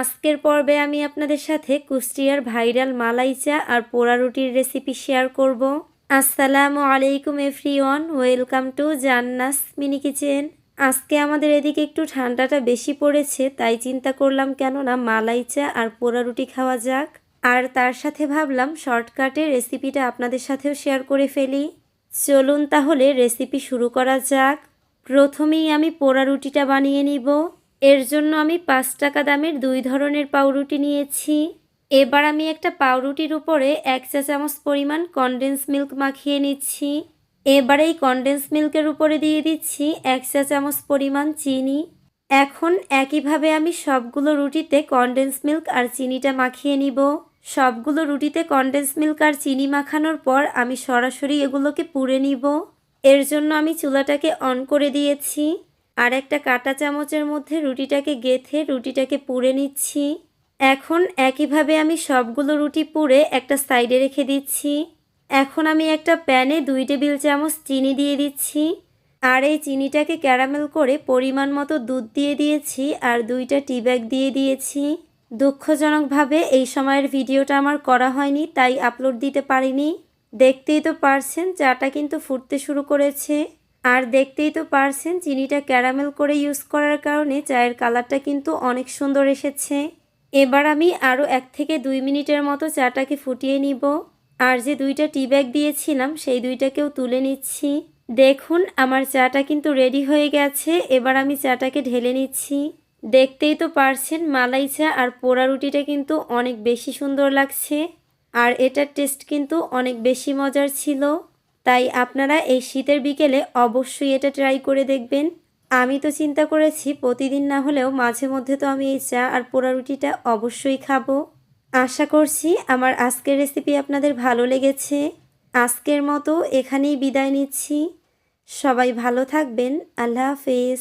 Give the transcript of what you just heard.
আজকের পর্বে আমি আপনাদের সাথে কুষ্টিয়ার ভাইরাল মালাই চা আর পোড়া রুটির রেসিপি শেয়ার করব। আসসালামু আলাইকুম everyone, welcome to Janna's mini kitchen. আজকে আমাদের এদিকে একটু ঠান্ডাটা বেশি পড়েছে, তাই চিন্তা করলাম কেন না মালাই চা আর পোড়া রুটি খাওয়া যাক। আর তার সাথে ভাবলাম শর্টকাটে রেসিপিটা আপনাদের সাথেও শেয়ার করে ফেলি। চলুন তাহলে রেসিপি শুরু করা যাক। প্রথমেই আমি পোড়া রুটিটা বানিয়ে নিব। এর জন্য আমি পাঁচ টাকা দামের দুই ধরনের পাউরুটি নিয়েছি। এবার আমি একটা পাউরুটির উপরে এক চা চামচ পরিমাণ কনডেন্স মিল্ক মাখিয়ে নিচ্ছি। এবার এই কনডেন্স মিল্কের উপরে দিয়ে দিচ্ছি এক চা চামচ পরিমাণ চিনি। এখন একইভাবে আমি সবগুলো রুটিতে কনডেন্স মিল্ক আর চিনিটা মাখিয়ে নিব। সবগুলো রুটিতে কনডেন্স মিল্ক আর চিনি মাখানোর পর আমি সরাসরি এগুলোকে পুড়ে নিব। এর জন্য আমি চুলাটাকে অন করে দিয়েছি। আর একটা কাঁটা চামচের মধ্যে রুটিটাকে গেথে রুটিটাকে পুড়ে নিচ্ছি। এখন একইভাবে আমি সবগুলো রুটি পুড়ে একটা সাইডে রেখে দিচ্ছি। এখন আমি একটা প্যানে দুই টেবিল চামচ চিনি দিয়ে দিচ্ছি। আর এই চিনিটাকে ক্যারামেল করে পরিমাণ মতো দুধ দিয়ে দিয়েছি আর দুইটা টি ব্যাগ দিয়ে দিয়েছি। দুঃখজনকভাবে এই সময়ের ভিডিওটা আমার করা হয়নি, তাই আপলোড দিতে পারিনি। দেখতেই তো পারছেন, চাটা কিন্তু ফুটতে শুরু করেছে। আর দেখতেই তো পারছেন, চিনিটা ক্যারামেল করে ইউজ করার কারণে চায়ের কালারটা কিন্তু অনেক সুন্দর এসেছে। এবার আমি আরও এক থেকে দুই মিনিটের মতো চাটাকে ফুটিয়ে নিব। আর যে দুইটা টি ব্যাগ দিয়েছিলাম, সেই দুইটাকেও তুলে নিচ্ছি। দেখুন, আমার চাটা কিন্তু রেডি হয়ে গেছে। এবার আমি চাটাকে ঢেলে নিচ্ছি। দেখতেই তো পারছেন, মালাই চা আর পোড়া রুটিটা কিন্তু অনেক বেশি সুন্দর লাগছে। আর এটার টেস্ট কিন্তু অনেক বেশি মজার ছিল। তাই আপনারা এই শীতের বিকেলে অবশ্যই এটা ট্রাই করে দেখবেন। আমি তো চিন্তা করেছি প্রতিদিন না হলেও মাঝে মধ্যে তো আমি এই চা আর পোড়া রুটিটা অবশ্যই খাব। আশা করছি আমার আজকের রেসিপি আপনাদের ভালো লেগেছে। আজকের মতো এখানেই বিদায় নিচ্ছি। সবাই ভালো থাকবেন। আল্লাহ হাফেজ।